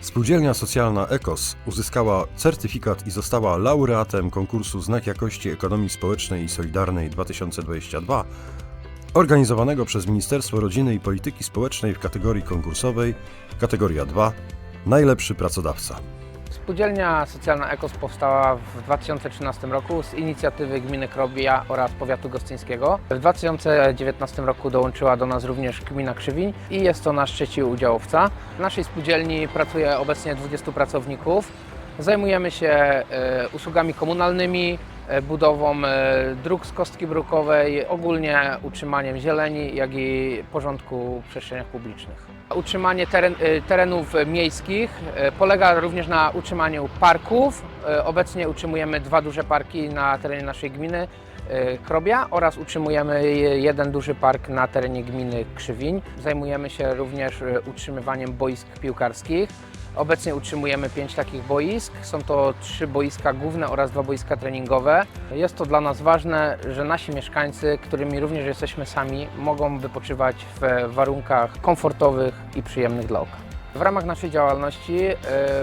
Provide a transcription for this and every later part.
Spółdzielnia socjalna EKOS uzyskała certyfikat i została laureatem konkursu Znak Jakości Ekonomii Społecznej i Solidarnej 2022, organizowanego przez Ministerstwo Rodziny i Polityki Społecznej w kategorii konkursowej, kategoria 2, najlepszy pracodawca. Spółdzielnia socjalna EKOS powstała w 2013 roku z inicjatywy gminy Krobia oraz powiatu gostyńskiego. W 2019 roku dołączyła do nas również gmina Krzywiń i jest to nasz trzeci udziałowca. W naszej spółdzielni pracuje obecnie 20 pracowników. Zajmujemy się e, usługami komunalnymi, budową e, dróg z kostki brukowej, ogólnie utrzymaniem zieleni, jak i porządku w przestrzeniach publicznych. Utrzymanie teren, e, terenów miejskich e, polega również na utrzymaniu parków. E, Obecnie utrzymujemy dwa duże parki na terenie naszej gminy e, Krobia oraz utrzymujemy je- jeden duży park na terenie gminy Krzywiń. Zajmujemy się również e, utrzymywaniem boisk piłkarskich. Obecnie utrzymujemy pięć takich boisk. Są to trzy boiska główne oraz dwa boiska treningowe. Jest to dla nas ważne, że nasi mieszkańcy, którymi również jesteśmy sami, mogą wypoczywać w warunkach komfortowych i przyjemnych dla oka. W ramach naszej działalności e,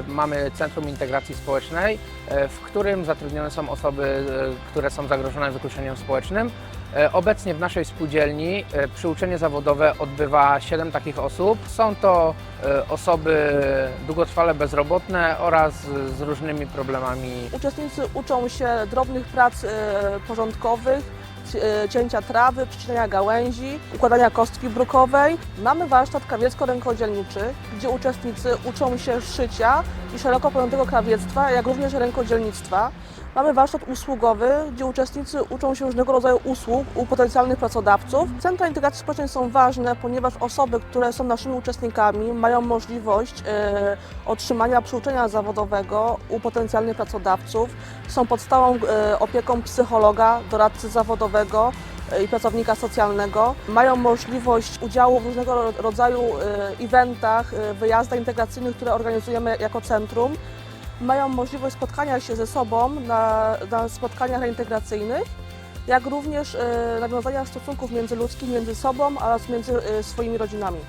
mamy Centrum Integracji Społecznej, e, w którym zatrudnione są osoby, e, które są zagrożone wykluczeniem społecznym. E, Obecnie w naszej spółdzielni e, przyuczenie zawodowe odbywa 7 takich osób. Są to e, osoby długotrwale bezrobotne oraz z różnymi problemami Uczestnicy uczą się drobnych prac porządkowych, ci- cięcia trawy, przycinania gałęzi, układania kostki brukowej. Mamy warsztat krawiecko-rękodzielniczy, gdzie uczestnicy uczą się szycia i szeroko pojętego krawiectwa, jak również rękodzielnictwa. Mamy warsztat usługowy, gdzie uczestnicy uczą się różnego rodzaju usług u potencjalnych pracodawców. Centra integracji społecznej są ważne, ponieważ osoby, które są naszymi uczestnikami, mają możliwość e, otrzymania przyuczenia zawodowego u potencjalnych pracodawców. Są pod stałą e, opieką psychologa, doradcy zawodowego e, i pracownika socjalnego. Mają możliwość udziału w różnego ro- rodzaju eventach, wyjazdach integracyjnych, które organizujemy jako centrum. Mają możliwość spotkania się ze sobą na, na spotkaniach reintegracyjnych, jak również e, nawiązania stosunków międzyludzkich między sobą oraz między e, swoimi rodzinami.